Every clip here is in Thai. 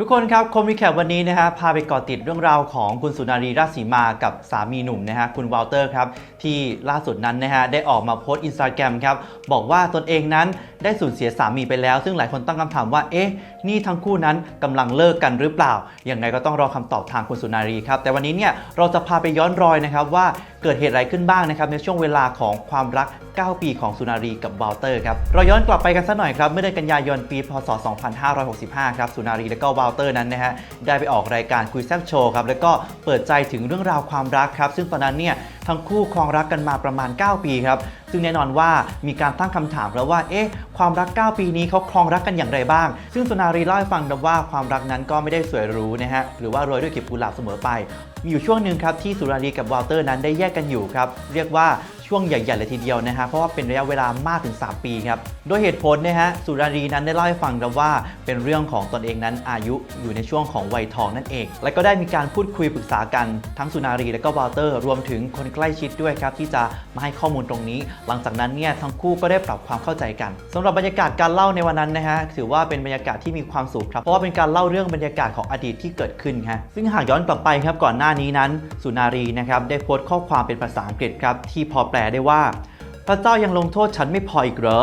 ทุกคนครับคมรีแคปวันนี้นะฮะพาไปเกาะติดเรื่องราวของคุณสุนารีราชสีมากับสามีหนุ่มนะฮะคุณวอลเตอร์ครับ ที่ล่าสุดนั้นนะฮะได้ออกมาโพสต์อินสตาแกรมครับ บอกว่าตนเองนั้นได้สูญเสียสามีไปแล้ว ซึ่งหลายคนตั้งคำถามว่า เอ๊ะ นี่ทั้งคู่นั้นกำลังเลิกกันหรือเปล่า อยังไงก็ต้องรอคำตอบทางคุณสุนารีครับ แต่วันนี้เนี่ยเราจะพาไปย้อนรอยนะครับว่า เกิดเหตุอะไรขึ้นบ้างนะครับในช่วงเวลาของความรัก 9 ปีของสุนารีกับวอลเตอร์ครับเราย้อนกลับไปกันสักหน่อยครับเมื่อเดือนกันยายนปีพศ 2565 ครับสุนารีและก็วอลเตอร์นั้นนะฮะได้ไปออกรายการคุยแซบโชว์ครับแล้วก็เปิดใจถึงเรื่องราวความรักครับซึ่งตอนนั้นเนี่ย ทั้งคู่ครองรักกันมาประมาณ 9 ปีครับ ซึ่งแน่นอนว่ามีการตั้งคำถามแล้วว่า เอ๊ะ ความรัก 9 ปีนี้เขาครองรักกันอย่างไรบ้าง ซึ่งสุนารีเล่าให้ฟังนะว่าความรักนั้นก็ไม่ได้สวยหรูนะฮะ หรือว่าโรยด้วยกลีบกุหลาบเสมอไป มีอยู่ช่วงหนึ่งครับที่สุนารีกับวอลเตอร์นั้นได้แยกกันอยู่ครับ เรียกว่า ช่วงใหญ่ๆเลยทีเดียวนะฮะเพราะว่าเป็นระยะเวลามากถึง 3 ปีครับโดยเหตุผลนะฮะสุนารีนั้นได้เล่าให้ฟังครับว่า เป็นเรื่องของตนเองนั้นอายุอยู่ในช่วงของวัยทองนั่นเอง และก็ได้มีการพูดคุยปรึกษากันทั้งสุนารีและก็วอลเตอร์ รวมถึงคนใกล้ชิดด้วยครับที่จะมาให้ข้อมูลตรงนี้ หลังจากนั้นเนี่ยทั้งคู่ก็ได้ปรับความเข้าใจกันสำหรับบรรยากาศการเล่าในวันนั้นนะฮะถือว่าเป็นบรรยากาศที่มีความสุขครับเพราะว่าเป็นการเล่าเรื่องบรรยากาศของอดีตที่เกิดขึ้นฮะซึ่งหากย้อนกลับไปครับก่อนหน้านี้นั้น สุนารีนะครับได้โพสต์ข้อความเป็นภาษาอังกฤษครับที่พอแปลได้ว่า พระเจ้ายังลงโทษฉันไม่พออีกเหรอ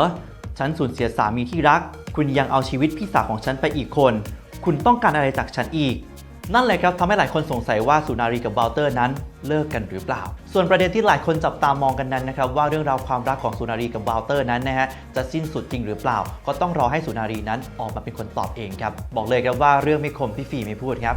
ฉันสูญเสียสามีที่รัก คุณยังเอาชีวิตพี่สาวของฉันไปอีกคน คุณต้องการอะไรจากฉันอีก นั่นแหละครับทำให้หลายคนสงสัยว่าสุนารีกับวอลเตอร์นั้นเลิกกันหรือเปล่า ส่วนประเด็นที่หลายคนจับตามองกันนั้นนะครับว่าเรื่องราวความรักของสุนารีกับวอลเตอร์นั้นนะฮะจะสิ้นสุดจริงหรือเปล่า ก็ต้องรอให้สุนารีนั้นออกมาเป็นคนตอบเองครับบอกเลยครับว่าเรื่องไม่คมพี่ฟีไม่พูดครับ